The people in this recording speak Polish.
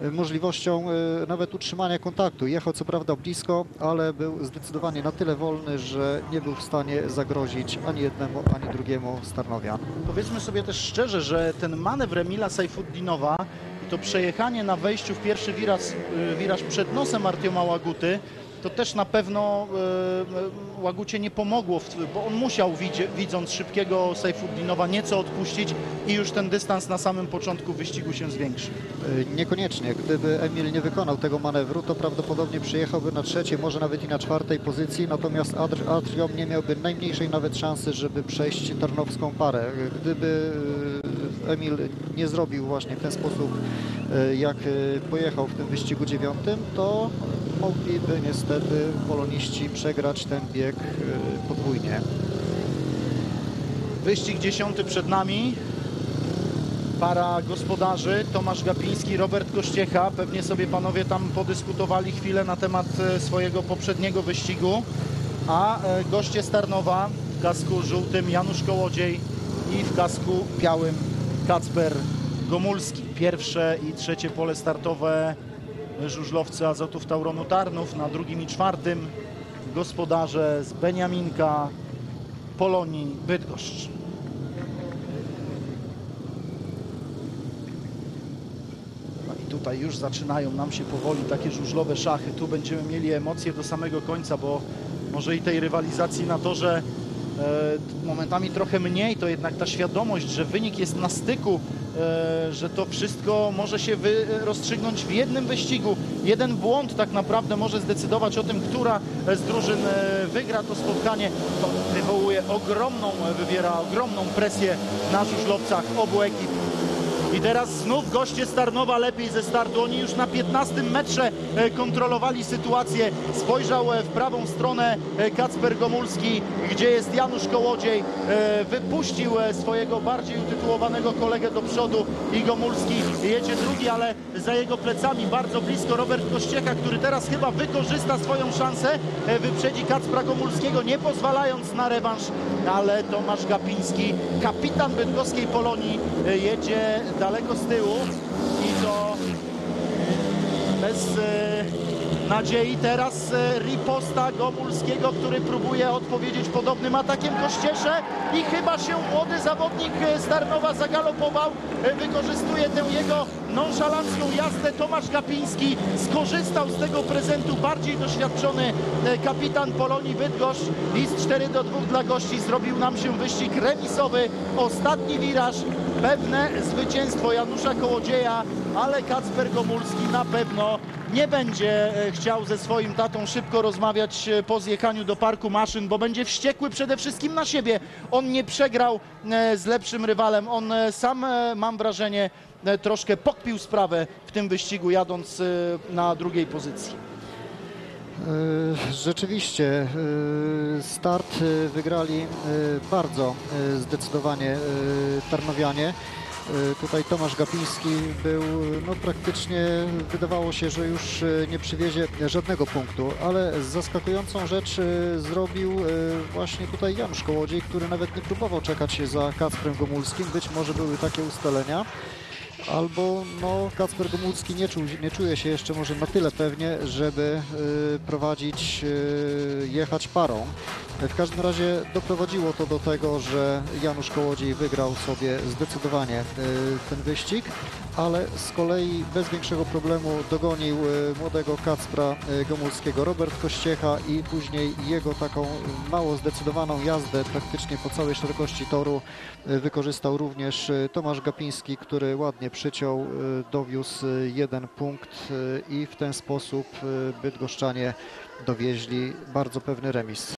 e, możliwością e, nawet utrzymania kontaktu. Jechał co prawda blisko, ale był zdecydowanie na tyle wolny, że nie był w stanie zagrozić ani jednemu, ani drugiemu z Tarnowian. Powiedzmy sobie też szczerze, że ten manewr Emila Sajfuddinowa i to przejechanie na wejściu w pierwszy wiraż, y, wiraż przed nosem Artioma Łaguty, to też na pewno y, y, Łagucie nie pomogło, bo on musiał, widząc szybkiego Sajfuddinowa, nieco odpuścić i już ten dystans na samym początku wyścigu się zwiększy. Niekoniecznie. Gdyby Emil nie wykonał tego manewru, to prawdopodobnie przyjechałby na trzeciej, może nawet i na czwartej pozycji, natomiast Atrium nie miałby najmniejszej nawet szansy, żeby przejść tarnowską parę. Gdyby Emil nie zrobił właśnie w ten sposób, e, jak e, pojechał w tym wyścigu dziewiątym, to mogliby niestety poloniści przegrać ten bieg e, podwójnie. Wyścig dziesiąty przed nami. Para gospodarzy, Tomasz Gapiński, Robert Kościecha. Pewnie sobie panowie tam podyskutowali chwilę na temat swojego poprzedniego wyścigu. A goście z Tarnowa w kasku żółtym Janusz Kołodziej i w kasku białym Kacper Gomulski. Pierwsze i trzecie pole startowe żużlowcy Azotów Tauronu Tarnów. Na drugim i czwartym gospodarze z Beniaminka, Polonii Bydgoszcz. No i tutaj już zaczynają nam się powoli takie żużlowe szachy. Tu będziemy mieli emocje do samego końca, bo może i tej rywalizacji na torze momentami trochę mniej, to jednak ta świadomość, że wynik jest na styku, e, że to wszystko może się wy, rozstrzygnąć w jednym wyścigu. Jeden błąd tak naprawdę może zdecydować o tym, która z drużyn e, wygra to spotkanie. To wywołuje ogromną, e, wywiera ogromną presję na żużlowcach obu ekip. I teraz znów goście z Tarnowa lepiej ze startu. Oni już na 15 metrze e, kontrolowali sytuację. Spojrzał e, w prawą stronę e, Kacper Gomulski, gdzie jest Janusz Kołodziej. Wypuścił swojego bardziej utytułowanego kolegę do przodu i Gomulski jedzie drugi, ale za jego plecami bardzo blisko Robert Kościecha, który teraz chyba wykorzysta swoją szansę. Wyprzedzi Kacpra Gomulskiego, nie pozwalając na rewanż, ale Tomasz Gapiński, kapitan bydgoskiej Polonii, jedzie daleko z tyłu i to bez e, nadziei. Teraz e, riposta Gomulskiego, który próbuje odpowiedzieć podobnym atakiem Kościesze i chyba się młody zawodnik e, z Tarnowa zagalopował. E, Wykorzystuje tę jego nonszalancką jazdę. Tomasz Gapiński skorzystał z tego prezentu bardziej doświadczony e, kapitan Polonii Bydgoszcz i z 4 do 2 dla gości zrobił nam się wyścig remisowy. Ostatni wiraż, pewne zwycięstwo Janusza Kołodzieja, ale Kacper Gomulski na pewno nie będzie e, chciał ze swoim tatą szybko rozmawiać e, po zjechaniu do parku maszyn, bo będzie wściekły przede wszystkim na siebie. On nie przegrał e, z lepszym rywalem. On sam, mam wrażenie, troszkę pokpił sprawę w tym wyścigu, jadąc na drugiej pozycji. E, Rzeczywiście e, start e, wygrali bardzo zdecydowanie Tarnowianie. Tutaj Tomasz Gapiński był no, praktycznie, wydawało się, że już nie przywiezie żadnego punktu, ale zaskakującą rzecz zrobił właśnie tutaj Janusz Kołodziej, który nawet nie próbował czekać za Kacprem Gomulskim. Być może były takie ustalenia. Albo no, Kacper Gomulski nie, nie czuje się jeszcze może na tyle pewnie, żeby y, prowadzić, y, jechać parą. W każdym razie doprowadziło to do tego, że Janusz Kołodziej wygrał sobie zdecydowanie y, ten wyścig, ale z kolei bez większego problemu dogonił y, młodego Kacpra y, Gomulskiego Robert Kościecha i później jego taką mało zdecydowaną jazdę praktycznie po całej szerokości toru wykorzystał również Tomasz Gapiński, który ładnie przyciął, dowiózł jeden punkt i w ten sposób bydgoszczanie dowieźli bardzo pewny remis.